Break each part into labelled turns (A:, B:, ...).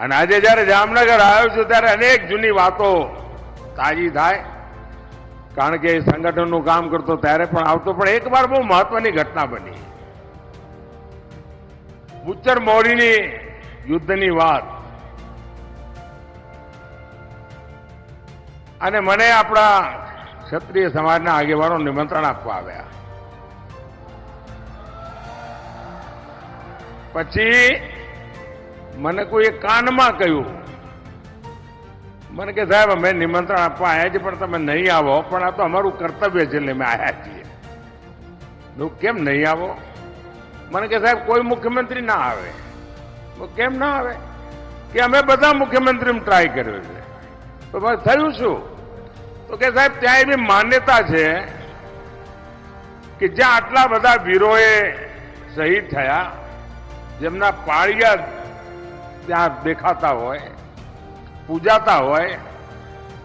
A: અને આજે જ્યારે જામનગર આવ્યો છું ત્યારે અનેક જૂની વાતો તાજી થાય. કારણ કે સંગઠનનું કામ કરતો ત્યારે પણ આવતો, પણ એક વાર બહુ મહત્વની ઘટના બની. બુચ્ચર મોરીની યુદ્ધની વાત. અને મને આપણા ક્ષત્રિય સમાજના આગેવાનો નિમંત્રણ આપવા આવ્યા. પછી મને કોઈ કાનમાં કહ્યું. મને કે, સાહેબ, અમે નિમંત્રણ આપવા આવ્યા છીએ, પણ તમે નહીં આવો, પણ આ તો અમારું કર્તવ્ય છે, એટલે અમે આવ્યા છીએ. હું કેમ નહીં આવો? મને કે, સાહેબ, કોઈ મુખ્યમંત્રી ના આવે. કેમ ના આવે? કે, અમે બધા મુખ્યમંત્રી ટ્રાય કર્યો છે. તો બસ થયું શું? તો કે, સાહેબ, ત્યાં એવી માન્યતા છે કે જ્યાં આટલા બધા વીરોએ શહીદ થયા, જેમના પાળિયા ત્યાં દેખાતા હોય, પૂજાતા હોય,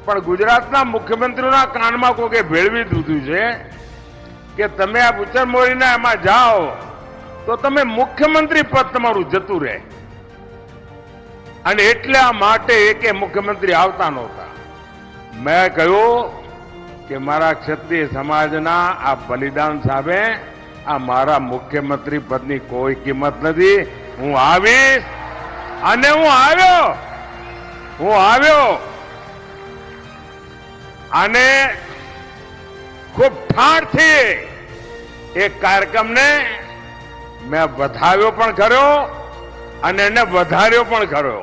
A: પણ ગુજરાતના મુખ્યમંત્રીઓના કાનમાં કોકે ભેળવી દીધું છે કે તમે આ બુચર મોરીના એમાં જાઓ, તો તમે મુખ્યમંત્રી પદ તમારું જતું રહે. અને એટલા માટે એકે મુખ્યમંત્રી આવતા નહોતા. મેં કહ્યું કે મારા ક્ષત્રિય સમાજના આ બલિદાન સામે આ મારા મુખ્યમંત્રી પદની કોઈ કિંમત નથી. હું આવીશ અને હું આવ્યો. હું આવ્યો. અને ખૂબ ઠાઠથી એ કાર્યક્રમને મેં વધાવ્યો પણ ખરો અને એને વધાર્યો પણ ખરો